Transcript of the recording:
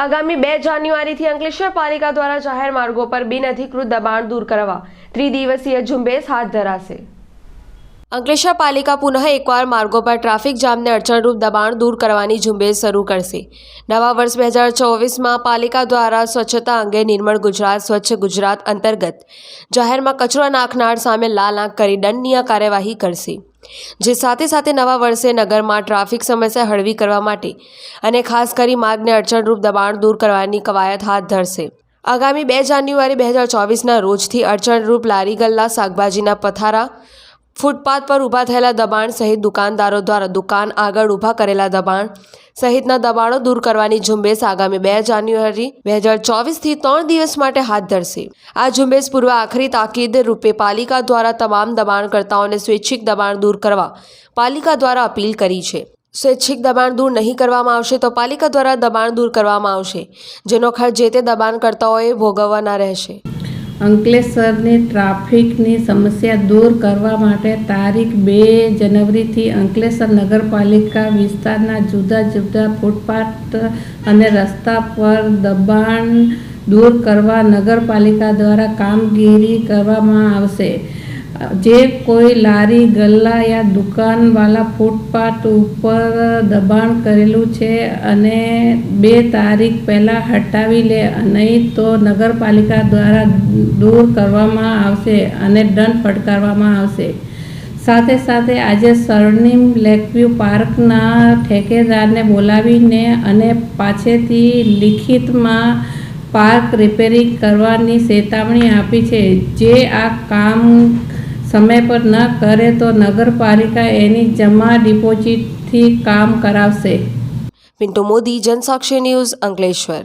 આગામી બે જાન્યુઆરીથી અંકલેશ્વર પાલિકા દ્વારા જાહેર માર્ગો પર બિનઅધિકૃત દબાણ દૂર કરવા ત્રિદિવસીય ઝુંબેશ હાથ ધરાશે. અંકલેશ્વર પાલિકા પુનઃ એકવાર માર્ગો પર ટ્રાફિક જામને અડચણરૂપ દબાણ દૂર કરવાની ઝુંબેશ શરૂ કરશે. નવા વર્ષ બે હજાર ચોવીસમાં પાલિકા દ્વારા સ્વચ્છતા અંગે નિર્મળ ગુજરાત, સ્વચ્છ ગુજરાત અંતર્ગત જાહેરમાં કચરો નાખનાર સામે લાલ આંખ કરી દંડનીય કાર્યવાહી કરશે. જે સાથે સાથે નવા વર્ષે નગરમાં ટ્રાફિક સમસ્યા હળવી કરવા માટે અને ખાસ કરી માર્ગને અડચણરૂપ દબાણ દૂર કરવાની કવાયત હાથ ધરશે. આગામી બે જાન્યુઆરી બે હજાર ચોવીસના રોજથી અડચણરૂપ લારી ગલ્લા શાકભાજીના પથારા ફૂટપાથ પર ઊભા થયેલા દબાણ સહિત દુકાનદારો દ્વારા દુકાન આગળ ઊભા કરેલા દબાણ સહિતના દબાણો દૂર કરવાની ઝુંબેશ આગામી બે જાન્યુઆરી બે હજાર ચોવીસથી ત્રણ દિવસ માટે હાથ ધરશે. આ ઝુંબેશ પૂર્વે આખરી તાકીદ રૂપે પાલિકા દ્વારા તમામ દબાણકર્તાઓને સ્વૈચ્છિક દબાણ દૂર કરવા પાલિકા દ્વારા અપીલ કરી છે. સ્વૈચ્છિક દબાણ દૂર નહીં કરવામાં આવશે તો પાલિકા દ્વારા દબાણ દૂર કરવામાં આવશે, જેનો ખર્ચ જે તે દબાણકર્તાઓએ ભોગવવાના રહેશે. અંકલેશ્વરની ટ્રાફિકની સમસ્યા દૂર કરવા માટે તારીખ બે જનવરીથી અંકલેશ્વર નગરપાલિકા વિસ્તારના જુદા જુદા ફૂટપાથ અને રસ્તા પર દબાણ દૂર કરવા નગરપાલિકા દ્વારા કામગીરી કરવામાં આવશે. જે કોઈ લારી, ગલ્લા યા દુકાનવાળા ફૂટપાથ ઉપર દબાણ કરેલું છે અને બે તારીખ પહેલાં હટાવી લે, નહીં તો નગરપાલિકા દ્વારા દૂર કરવામાં આવશે અને દંડ ફટકારવામાં આવશે. સાથે સાથે આજે સરણીમ લેકવ્યુ પાર્કના ઠેકેદારને બોલાવીને અને પાછેથી લિખિતમાં પાર્ક રિપેરિંગ કરવાની ચેતવણી આપી છે. જે આ કામ સમય પર ન કરે તો નગરપાલિકા એની જમા ડિપોઝિટથી કામ કરાવશે. પિન્ટુ મોદી, જનસાક્ષી ન્યૂઝ અંકલેશ્વર.